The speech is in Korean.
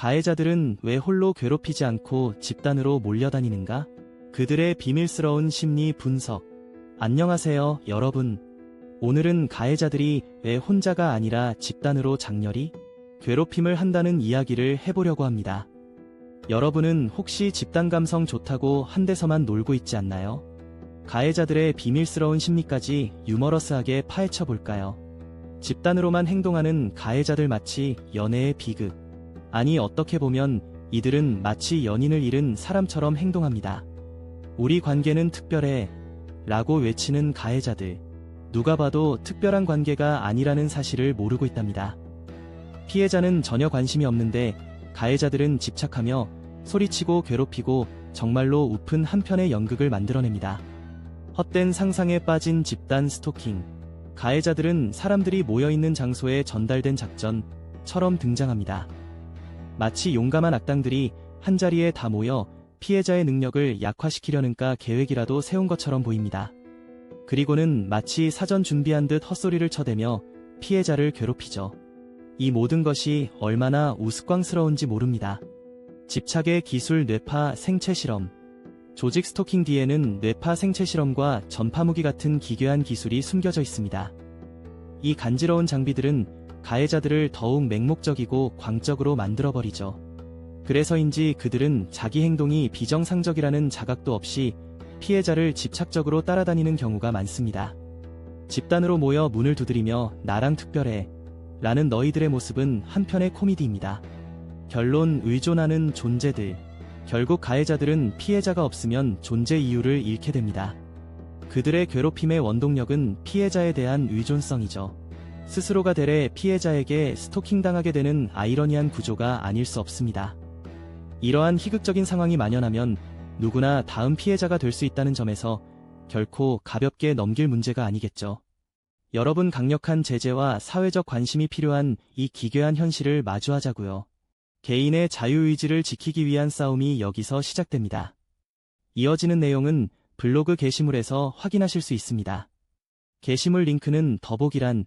가해자들은 왜 홀로 괴롭히지 않고 집단으로 몰려다니는가? 그들의 비밀스러운 심리 분석. 안녕하세요, 여러분. 오늘은 가해자들이 왜 혼자가 아니라 집단으로 장렬히 괴롭힘을 한다는 이야기를 해보려고 합니다. 여러분은 혹시 집단 감성 좋다고 한 데서만 놀고 있지 않나요? 가해자들의 비밀스러운 심리까지 유머러스하게 파헤쳐 볼까요? 집단으로만 행동하는 가해자들 마치 연애의 비극. 아니 어떻게 보면 이들은 마치 연인을 잃은 사람처럼 행동합니다. 우리 관계는 특별해. 라고 외치는 가해자들. 누가 봐도 특별한 관계가 아니라는 사실을 모르고 있답니다. 피해자는 전혀 관심이 없는데 가해자들은 집착하며 소리치고 괴롭히고 정말로 우픈 한편의 연극을 만들어냅니다. 헛된 상상에 빠진 집단 스토킹. 가해자들은 사람들이 모여있는 장소에 전달된 작전처럼 등장합니다. 마치 용감한 악당들이 한자리에 다 모여 피해자의 능력을 약화시키려는가 계획이라도 세운 것처럼 보입니다. 그리고는 마치 사전 준비한 듯 헛소리를 쳐대며 피해자를 괴롭히죠. 이 모든 것이 얼마나 우스꽝스러운지 모릅니다. 집착의 기술 뇌파 생체 실험. 조직 스토킹 뒤에는 뇌파 생체 실험과 전파무기 같은 기괴한 기술이 숨겨져 있습니다. 이 간지러운 장비들은 가해자들을 더욱 맹목적이고 광적으로 만들어버리죠. 그래서인지 그들은 자기 행동이 비정상적이라는 자각도 없이 피해자를 집착적으로 따라다니는 경우가 많습니다. 집단으로 모여 문을 두드리며 나랑 특별해 라는 너희들의 모습은 한편의 코미디입니다. 결론 의존하는 존재들. 결국 가해자들은 피해자가 없으면 존재 이유를 잃게 됩니다. 그들의 괴롭힘의 원동력은 피해자에 대한 의존성이죠. 스스로가 되레 피해자에게 스토킹당하게 되는 아이러니한 구조가 아닐 수 없습니다. 이러한 희극적인 상황이 만연하면 누구나 다음 피해자가 될 수 있다는 점에서 결코 가볍게 넘길 문제가 아니겠죠. 여러분 강력한 제재와 사회적 관심이 필요한 이 기괴한 현실을 마주하자고요. 개인의 자유의지를 지키기 위한 싸움이 여기서 시작됩니다. 이어지는 내용은 블로그 게시물에서 확인하실 수 있습니다. 게시물 링크는 더보기란